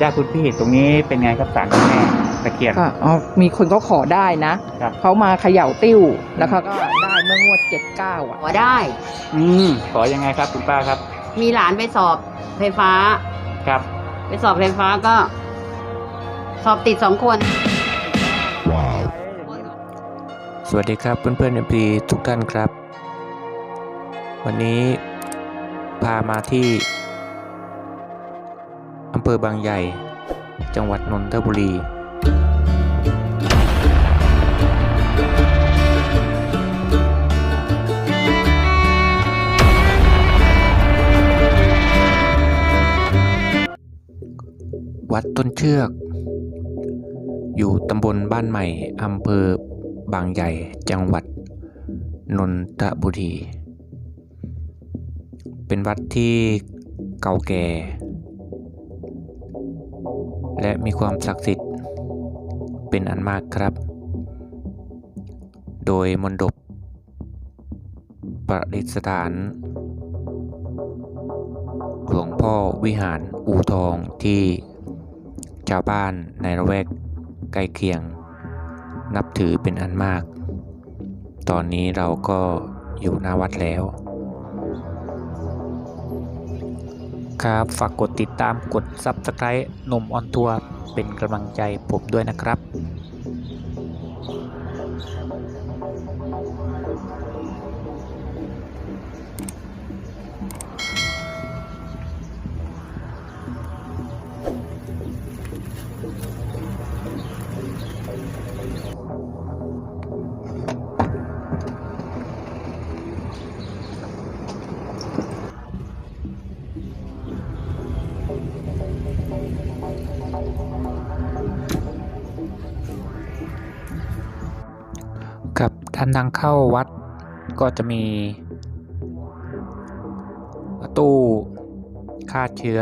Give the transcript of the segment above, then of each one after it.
จ้าคุณพี่ตรงนี้เป็นไงครับสารเจ้าแม่ตะเคียน ค่ะอ๋อมีคนก็ขอได้นะครับ เขามาเขย่าติ้วแล้วเขาก็ได้เมื่องวดเจ็ดเก้าอะ ขอได้ อืมขอยังไงครับคุณป้าครับมีหลานไปสอบไฟฟ้า ครับ ไปสอบไฟฟ้าก็ สอบติดสองคน สวัสดีครับเพื่อนๆเอ็มพีทุกท่านครับ วันนี้พามาที่ อำเภอบางใหญ่ จังหวัดนนทบุรี วัดต้นเชือก อยู่ตำบลบ้านใหม่อำเภอบางใหญ่ จังหวัดนนทบุรี เป็นวัดที่เก่าแก่ และมีความศักดิ์สิทธิ์เป็นอันมากครับ โดยมณฑปประดิษฐานหลวงพ่อวิหารอูทองที่ชาวบ้านในละแวกใกล้เคียง นับถือเป็นอันมาก ตอนนี้เราก็อยู่หน้าวัดแล้ว ครับ ฝากกดติดตามกด Subscribe นมออนทัวร์เป็นกำลังใจผมด้วยนะครับ กับด้านทางเข้าวัดก็จะมีตู้ฆ่าเชื้อ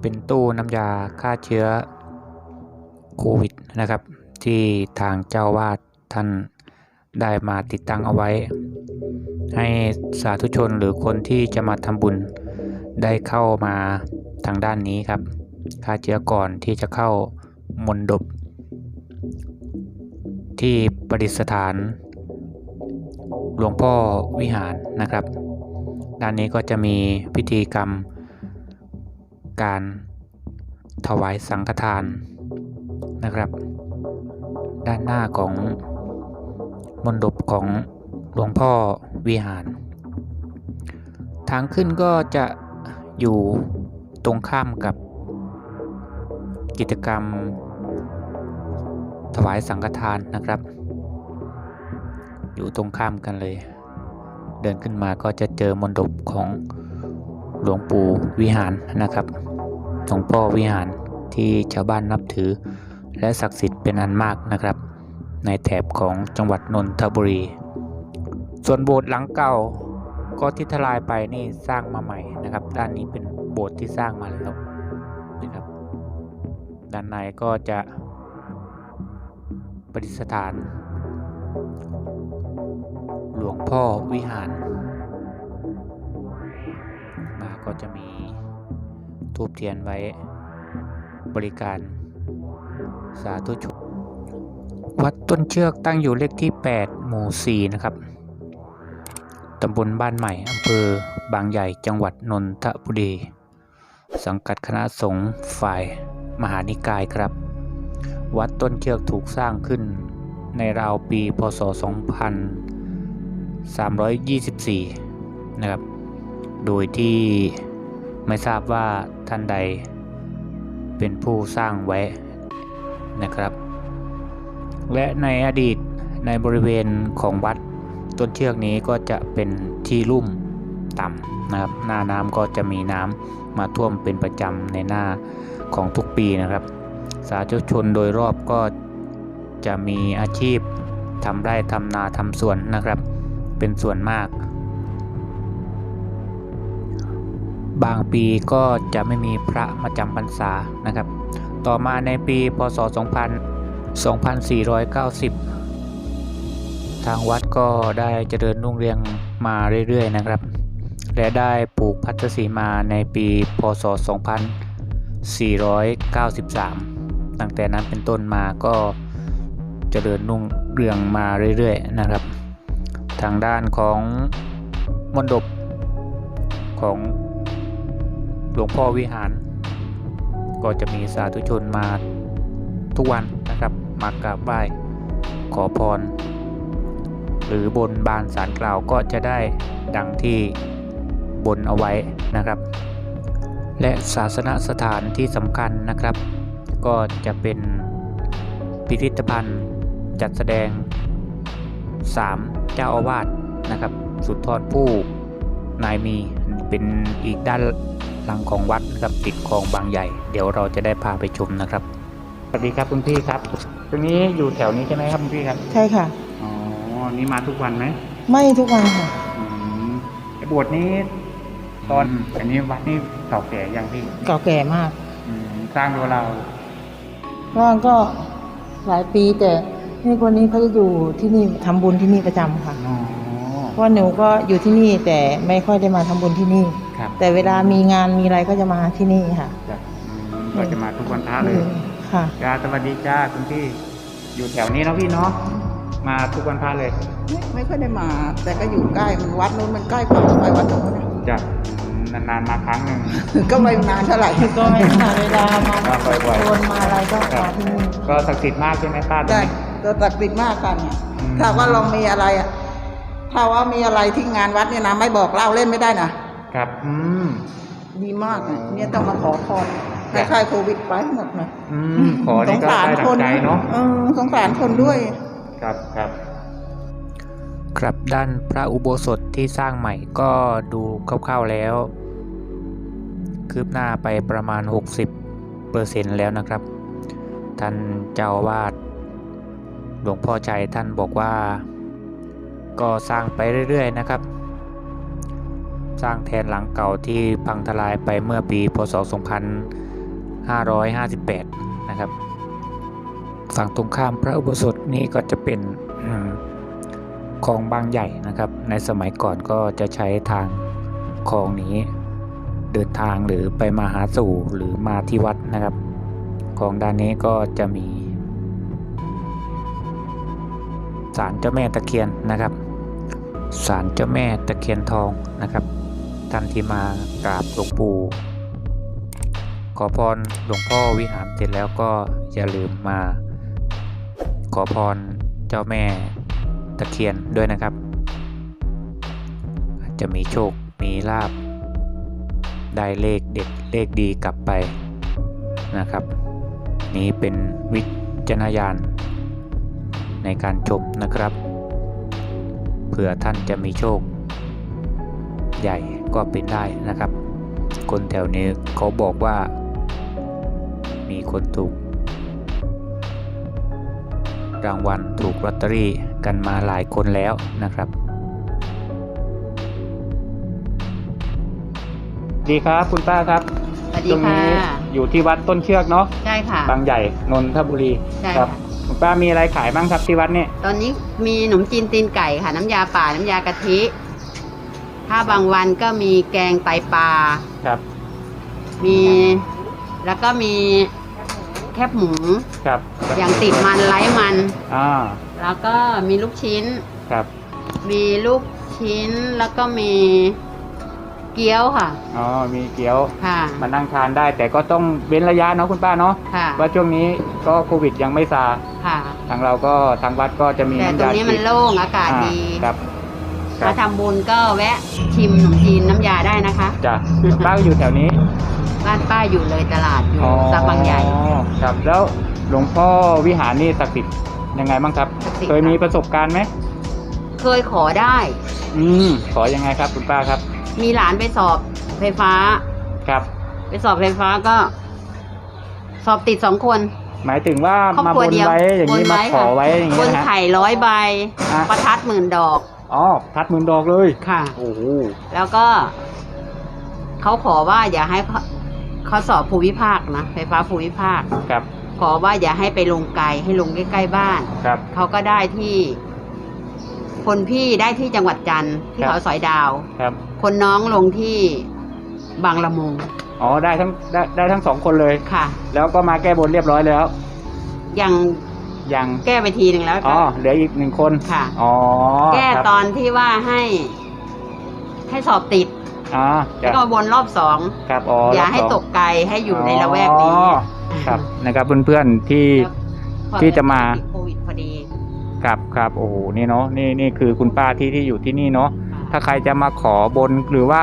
เป็นตู้น้ำยาฆ่าเชื้อโควิดนะครับ ที่ทางเจ้าวาดท่านได้มาติดตั้งเอาไว้ ให้สาธุชนหรือคนที่จะมาทำบุญได้เข้ามาทางด้านนี้ครับฆ่าเชื้อก่อนที่จะเข้ามณฑป ที่ประดิษฐานหลวงพ่อวิหารนะครับ ด้านนี้ก็จะมีพิธีกรรม การถวายสังฆทานนะครับ ด้านหน้าของมณฑปของหลวงพ่อวิหาร ทางขึ้นก็จะอยู่ตรงข้ามกับกิจกรรม ถวายสังฆทานนะครับ อยู่ตรงข้ามกันเลย เดินขึ้นมาก็จะเจอมณฑปของหลวงปู่วิหารนะครับหลวงพ่อวิหารที่ชาวบ้านนับถือ และศักดิ์สิทธิ์เป็นอันมากนะครับ ในแถบของจังหวัดนนทบุรี ส่วนโบสถ์หลังเก่าก็ที่ทลายไปนี่สร้างมาใหม่นะครับ ด้านนี้เป็นโบสถ์ที่สร้างมาแล้วนะครับ ด้านในก็จะ ประดิษฐาน หลวงพ่อวิหาร มาก็จะมีทูบเทียนไว้บริการสาธุชนวัดต้นเชือกตั้งอยู่เลขที่ 8 หมู่ 4 นะครับ ตำบลบ้านใหม่ อำเภอบางใหญ่ จังหวัดนนทบุรี สังกัดคณะสงฆ์ฝ่ายมหานิกายครับ วัดต้นเชือกถูกสร้างขึ้นในราวปีพศ 2324 นะครับ โดยที่ไม่ทราบว่าท่านใดเป็นผู้สร้างไว้นะครับ และในอดีตในบริเวณของวัดต้นเชือกนี้ก็จะเป็นที่ลุ่มต่ำนะครับ หน้าน้ำก็จะมีน้ำมาท่วมเป็นประจำในหน้าของทุกปีนะครับ สาธุชนโดยรอบก็จะมีอาชีพทำไร่ทำนาทำสวนนะครับ เป็นส่วนมาก บางปีก็จะไม่มีพระมาจำพรรษานะครับ ต่อมาในปีพศ2000 2490 ทางวัดก็ได้เจริญรุ่งเรืองมาเรื่อยๆนะครับ และได้ปลูกพัทธสีมาในปีพศ 2493 ตั้งแต่นั้นเป็นต้นมาก็จเจริญรุ่งเรืองมาเรื่อยๆนะครับ ทางด้านของมณฑปของหลวงพ่อวิหาร ก็จะมีสาธุชนมาทุกวันนะครับ มากราบไหว้ขอพร หรือบนบานสารกล่าวก็จะได้ดังที่บนเอาไว้นะครับ และศาสนสถานที่สำคัญนะครับ ก็จะเป็นพิพิธภัณฑ์จัดแสดง 3 เจ้าอาวาสนะครับ สุดทอดผู้นายมีเป็นอีกด้านหลังของวัดนะครับติดคลองบางใหญ่ เดี๋ยวเราจะได้พาไปชมนะครับสวัสดีครับคุณพี่ครับตรงนี้อยู่แถวนี้ใช่ไหมครับคุณพี่ครับใช่ค่ะอ๋อนี่มาทุกวันไหมไม่ทุกวันค่ะอืมไอ้บวชนี้ตอนอันนี้วัดนี่เก่าแก่ยังพี่เก่าแก่มากอืมสร้างโดยเรา ก็ก็หลายปีแต่นี่คนนี้เขาจะอยู่ที่นี่ทำบุญที่นี่ประจำค่ะ อ๋อเพราะหนูก็อยู่ที่นี่แต่ไม่ค่อยได้มาทำบุญที่นี่ ครับแต่เวลามีงานมีอะไรก็จะมาที่นี่ค่ะจ้ะอืมก็จะมาทุกวันพระเลยค่ะ จ้าสวัสดีจ้าคุณพี่ อยู่แถวนี้เนาะพี่เนาะ มาทุกวันพระเลยไม่ไม่ค่อยได้มา แต่ก็อยู่ใกล้มันวัดนู้นมันใกล้กว่าไปวัดนู้นนะจ้ะอืม นานๆมาครั้งหนึ่ง ก็ไม่นานเท่าไหร่ก็ไม่มาเวลามาก็บ่อยๆโอนมาอะไรก็มาที่นี่ก็ศักดิ์สิทธิ์มากใช่ไหมป้าตรงได้นี้ ตัวตักติดมากกันเนี่ยอืม ถ้าว่าเรามีอะไรอะถ้าว่ามีอะไรที่งานวัดเนี่ยนะไม่บอกเล่าเล่นไม่ได้นะครับ อืม ดีมากนะเนี่ยต้องมาขอพรครัให้บคลายโควิดไปให้หมดนะอืม ขอสนี่งก็สารได้ดัคงนใจเนาะ เออสงสารคนด้วย ครับครับ ครับด้านพระอุโบสถที่สร้างใหม่ก็ดูคร่าวๆแล้ว คืบหน้าไปประมาณ 60เปอร์เซ็นต์แล้วนะครับ ท่านเจ้าวาสหลวงพ่อใจท่านบอกว่า ก็สร้างไปเรื่อยๆนะครับ สร้างแทนหลังเก่าที่พังทลายไปเมื่อปีพศ 2558 นะครับ ฝั่งตรงข้ามพระอุโบสถนี้ก็จะเป็น คลองบางใหญ่นะครับ ในสมัยก่อนก็จะใช้ทางคลองนี้ เดินทางหรือไปมาหาสู่หรือมาที่วัดนะครับคลองด้านนี้ก็จะมีศาลเจ้าแม่ตะเคียนนะครับศาลเจ้าแม่ตะเคียนทองนะครับท่านที่มากราบหลวงปู่ขอพรหลวงพ่อวิหารเสร็จแล้วก็อย่าลืมมา ขอพรเจ้าแม่ ตะเคียนด้วยนะครับจจะมีโชค มีลาบ ได้เลขเด็ดเลขดีกลับไปนะครับ นี้เป็นวิจารณญาณในการชมนะครับ เผื่อท่านจะมีโชค ใหญ่ก็เป็นได้นะครับ คนแถวนี้เขาบอกว่า มีคนถูก รางวัลถูกลอตเตอรี่กันมาหลายคนแล้วนะครับดีครับคุณป้าครับสวัสดีตรงค่ะนี้อยู่ที่วัดต้นเชือกเนาะใช่ค่ะ บางใหญ่นนทบุรีใช่ครัค่ะคุณป้ามีอะไรขายบ้างครับที่วัดเนี่ยตอนนี้มีขนมจีนตีนไก่ค่ะ น้ำยาป่า น้ำยากะทิ ถ้าบางวันก็มีแกงไตปลา ครับ มี แล้วก็มีแคบหมู ครับอย่างติดมันไร้มัน อ่าแล้วก็มีลูกชิ้น ครับมีลูกชิ้นแล้วก็มีเกี๊ยวค่ะ อ๋อมีเกี๊ยวค่ะมานั่งทานได้ แต่ก็ต้องเว้นระยะเนาะคุณป้าเนาะค่ะ ว่าช่วงนี้ก็โควิดยังไม่ซาค่ะ ทางเราก็ทางวัดก็จะมีแต่ตรงนี้มันฉีดโล่งอากาศอ่ดีครับครัมาบทำบุญก็แวะชิมขนมจีนน้ำยาได้นะคะจ้ะป้าก็อยู่แถวนี้ บ้านป้าอยู่เลยตลาดอยู่ซับบางใหญ่อ๋อครับ แล้วหลวงพ่อวิหารนี่ศักดิ์สิทธิ์ยังไงบ้างครับ ศักดิ์สิทธิ์ เคยมีประสบการณ์ไหมเคยขอได้ อืมขอยังไงครับ คุณป้าครับมีหลานไปสอบไฟฟ้า ครับ ไปสอบไฟฟ้าก็ สอบติดสองคนหมายถึงว่าครอบมาครัวบนเดียวไว้อย่างนี้บนมาไว้ขอค่ะไว้อย่างบนี้นนะฮะ ไข่ร้อยใบ อะ ประทัดหมื่นดอกอ๋อพัดหมื่นดอกเลยค่ะ โอ้โหแล้วก็เขาขอว่าอย่าให้ เขาเขาสอบภูมิภาคนะไฟฟ้าภูมิภาค ครับ ขอว่าอย่าให้ไปลงไกลให้ลงใกล้ๆบ้าน ครับ เขาก็ได้ที่ คนพี่ได้ที่จังหวัดจันทร์ที่ครับ เขาสอยดาว ครับ คนน้องลงที่บางละมุงออ๋อ ได้ทั้งได้ได้ทั้งสองคนเลย ค่ะ แล้วก็มาแก้บนเรียบร้อยแล้ว ยังยัง แก้ไปทีหนึ่งแล้วอ๋ก็อเหลืออีกหนึ่งคน ค่ะ อ๋อแก้ครับตอนที่ว่าให้ ให้สอบติด อ๋อแล้จะวก็วนรอบสองครับอ๋ออย่าให้รบสงตกไกลให้อยู่ในละแวกนี้อ๋อครับนะครับเพื่อนๆที่พอที่จะมาติดโควิดพอดีครับครับโอ้โหนี่เนาะนี่นี่คือคุณป้าที่ที่อยู่ที่นี่เนาะถ้าใครจะมาขอบนหรือว่า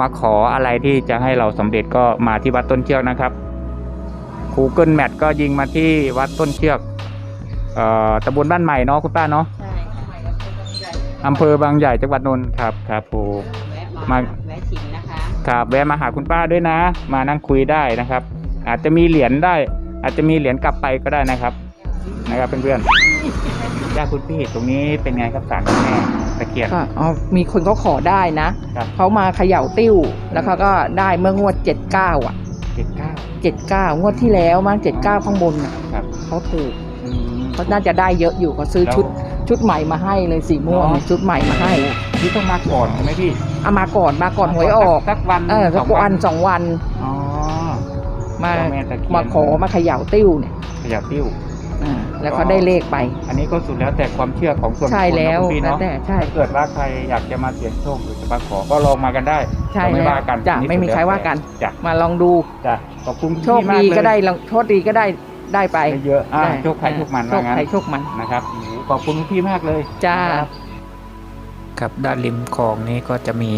มาขออะไรที่จะให้เราสำเร็จก็มาที่วัดต้นเชือกนะครับ Google Map ก็ยิงมาที่วัดต้นเชือกเอ่อตำบลบ้านใหม่เนาะคุณป้าเนาะใช่ใช่อำเภอบางใหญ่จังหวัดนนท์ครับครับโอ้แวะมามาแวะชิมนะ คะครับแวะมาหาคุณป้าด้วยนะ มานั่งคุยได้นะครับ อาจจะมีเหรียญได้ อาจจะมีเหรียญกลับไปก็ได้นะครับ นะครับเพื่อนๆญาติคุณพี่ตรงนี้เป็นไงครับสารแม่ตะเคียนก็อ๋อมีคนเขาขอได้นะ ครับ เขามาเขย่าติ้ว แล้วเขาก็ได้เมื่องวดเจ็ดเก้าอะ เจ็ดเก้าเจ็ดเก้างวดที่แล้วมั้งเจ็ดเก้าข้างบนน่ะครับ เขาถูกอืม เขาน่าจะได้เยอะอยู่เขาซื้อแล้วชุดชุดใหม่มาให้เลยสีม่วงอ๋อชุดใหม่มาให้นี่ต้องมาก่อนใช่ไหมพี่เอามาก่อนมาก่อนหวยออกสักวันเออสักสงวันสองวันอ๋อมาเจ้าแม่ตะเคียนมาขอมาเขย่าติ้วเนี่ยขยับติ้วอ่าแล้วเขาได้เลขไป อันนี้ก็สุดแล้วแต่ความเชื่อของส่วนบุคคใช่แล้วนะคุณพี่แล้วเนาะแต่ใช่ถ้าเกิดว่าใครอยากจะมาเสี่ยงโชคหรือจะมาขอก็ลองมากันได้ใช่เราไม่แล้วว่ากันจ้ะอันนี้ไม่มีสุดใครแล้วว่ากันจ้ะมาลองดูจ้ะขอบคุณโชคพี่มากดีเลยก็ได้ลองโชคดีก็ได้ ได้ไปได้เยอะอ่าได้โชคใครโชคมันโชว่าคงั้น ใครโชคมัน นะครับโอ้โหขอบคุณพี่มากเลยจ้า นะครับ ครับด้านริมคลองนี้ก็จะมี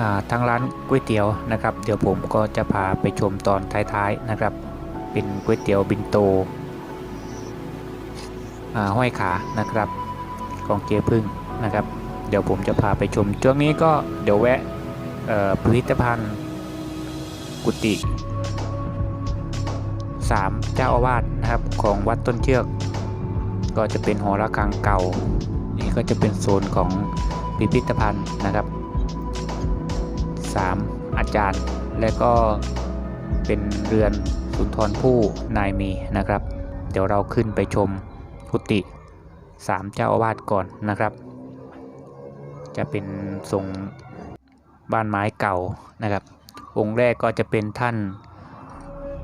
อ่าทั้งร้านก๋วยเตี๋ยวนะครับ เดี๋ยวผมก็จะพาไปชมตอนท้ายๆนะครับ เป็นก๋วยเตี๋ยวบินโตอ่าห้อยขานะครับ ของเจพึ่งนะครับ เดี๋ยวผมจะพาไปชมช่วงนี้ก็เดี๋ยวแวะเอ่อพิพิธภัณฑ์กุฏิ สามเจ้าอาวาสนะครับของวัดต้นเชือก ก็จะเป็นหอระฆังเก่า นี่ก็จะเป็นโซนของพิพิธภัณฑ์นะครับ 3 อาจารย์และก็เป็นเรือนสุนทรภู่นายมีนะครับ เดี๋ยวเราขึ้นไปชมกุฏิ3เจ้าอาวาสก่อนนะครับ จะเป็นทรงบ้านไม้เก่านะครับ องค์แรกก็จะเป็นท่าน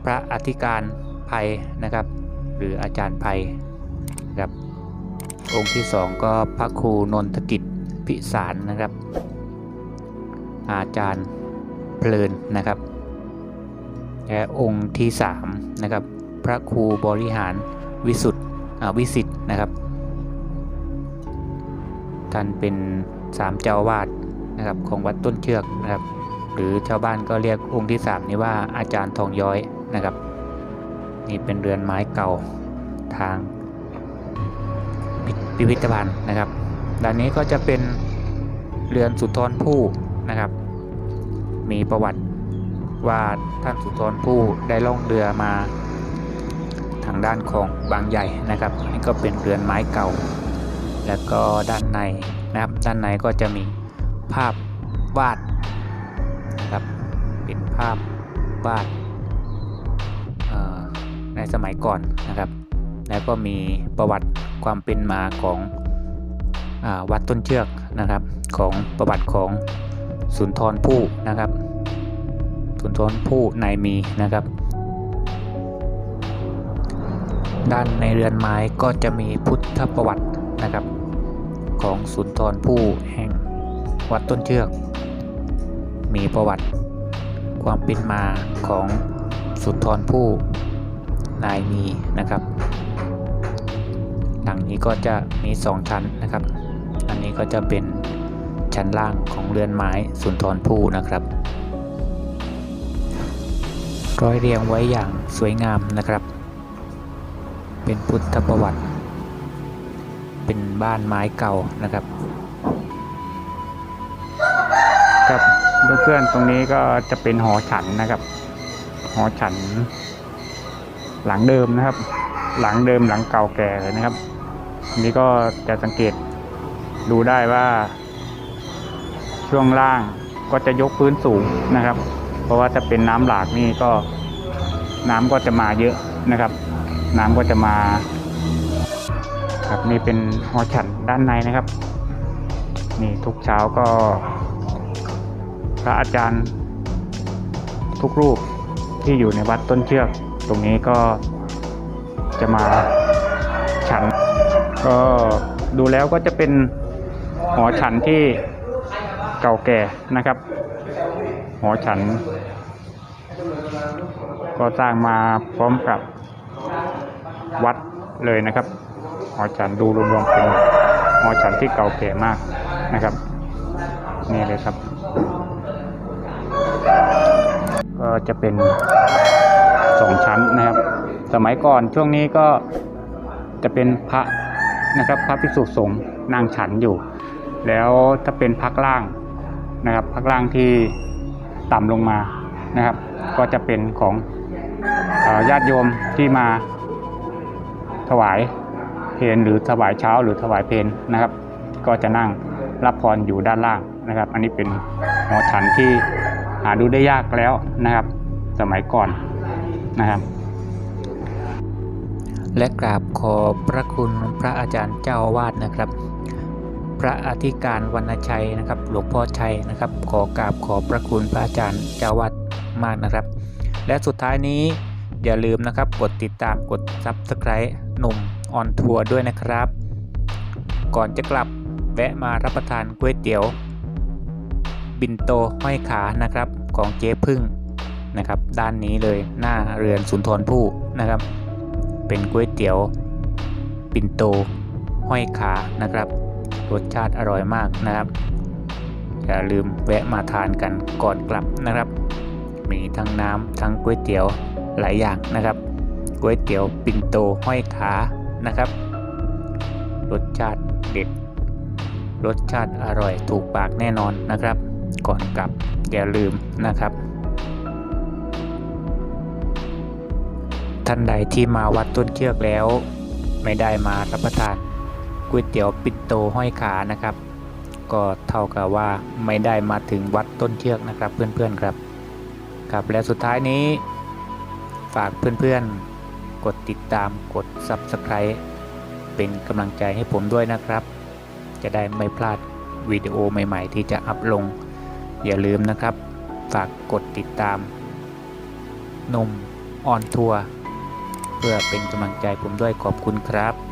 พระอธิการภัยนะครับ หรืออาจารย์ภัยครับองค์ที่สองก็พระครูนนทกิจพิสารนะครับ อาจารย์เพลินนะครับและองค์ที่สามนะครับพระครูบริหารวิสุทธ์วิสิทธ์นะครับท่านเป็นสามเจ้าวาดนะครับของวัดต้นเชือกนะครับ หรือชาวบ้านก็เรียกองค์ที่สามนี้ว่าอาจารย์ทองย้อย นะครับ นี่เป็นเรือนไม้เก่าทางพิพิธภัณฑ์นะครับด้านนี้ก็จะเป็นเรือนสุนทรภู่นะครับ มีประวัติว่าท่านสุนทรภู่ได้ล่องเรือมาทางด้านของบางใหญ่นะครับนี่ก็เป็นเรือนไม้เก่า แล้วก็ด้านในนะครับด้านในก็จะมีภาพวาดนะครับเป็นภาพวาด ในสมัยก่อนนะครับ แล้วก็มีประวัติความเป็นมาของอวัดต้นเชือกนะครับ ของประวัติของสุนทรภู่นะครับ สุนทรภู่นายมีนะครับ ด้านในเรือนไม้ก็จะมีพุทธประวัตินะครับ ของสุนทรภู่แห่งวัดต้นเชือก มีประวัติความเป็นมาของสุนทรภู่ นายมีนะครับ หลังนี้ก็จะมี 2 ชั้นนะครับ อันนี้ก็จะเป็นชั้นล่างของเรือนไม้สุนทรภู่นะครับร้อยเรียงไว้อย่างสวยงามนะครับ เป็นพุทธประวัติ เป็นบ้านไม้เก่านะครับครับเพื่อนๆตรงนี้ก็จะเป็นหอฉันนะครับ หอฉัน หลังเดิมนะครับ หลังเดิมหลังเก่าแก่เลยนะครับอันนี้ก็จะสังเกตดูได้ว่า ช่วงล่างก็จะยกพื้นสูงนะครับ เพราะว่าถ้าเป็นน้ำหลากนี่ก็น้ำก็จะมาเยอะนะครับ น้ำก็จะมาครับนี่เป็นหอฉันด้านในนะครับ นี่ทุกเช้าก็ พระอาจารย์ทุกรูปที่อยู่ในวัดต้นเชือก ตรงนี้ก็จะมาฉัน ก็ดูแล้วก็จะเป็นหอฉันที่เก่าแก่นะครับ หอฉัน ก็สร้างมาพร้อมกับวัดเลยนะครับ หอฉันดูรวมๆเป็นหอฉันที่เก่าแก่มากนะครับ นี่เลยครับ ก็จะเป็นสองชั้นนะครับ สมัยก่อนช่วงนี้ก็จะเป็นพระนะครับพระภิกษุสงฆ์นั่งฉันอยู่ แล้วถ้าเป็นพักล่างนะครับพักล่างที่ต่ำลงมานะครับ ก็จะเป็นของญาติโยมที่มาถวายเพลหรือถวายเช้าหรือถวายเพลนะครับ ก็จะนั่งรับพรอยู่ด้านล่างนะครับ อันนี้เป็นหอฉันที่หาดูได้ยากแล้วนะครับ สมัยก่อนนะครับ และกราบขอพระคุณพระอาจารย์เจ้าวาสนะครับ พระอธิการวรรณชัยนะครับ หลวงพ่อชัยนะครับ ขอกราบขอพระคุณพระอาจารย์เจ้าวาสมากนะครับ และสุดท้ายนี้อย่าลืมนะครับกดติดตามกด Subscribe หนุ่มออนทัวร์ด้วยนะครับ ก่อนจะกลับแวะมารับประทานก๋วยเตี๋ยว บินโตห้อยขานะครับของเจ๊พึ่งนะครับ ด้านนี้เลยหน้าเรือนสุนทรภู่นะครับ เป็นก๋วยเตี๋ยว ปิ่นโต ห้อยขานะครับ รสชาติอร่อยมากนะครับ อย่าลืมแวะมาทานกันก่อนกลับนะครับ มีทั้งน้ำทั้งก๋วยเตี๋ยวหลายอย่างนะครับก๋วยเตี๋ยวปิ่นโตห้อยขานะครับ รสชาติเด็ด รสชาติอร่อยถูกปากแน่นอนนะครับ ก่อนกลับอย่าลืมนะครับ ท่านใดที่มาวัดต้นเชือกแล้ว ไม่ได้มารับประทานก๋วยเตี๋ยวปิ่นโตห้อยขานะครับ ก็เท่ากับว่าไม่ได้มาถึงวัดต้นเชือกนะครับ เพื่อนๆครับ ครับและสุดท้ายนี้ ฝากเพื่อนๆ กดติดตามกด Subscribe เป็นกำลังใจให้ผมด้วยนะครับ จะได้ไม่พลาดวิดีโอใหม่ๆ ที่จะอัพลง อย่าลืมนะครับ ฝากกดติดตามนมออนทัวร์ เพื่อเป็นกำลังใจผมด้วยขอบคุณครับ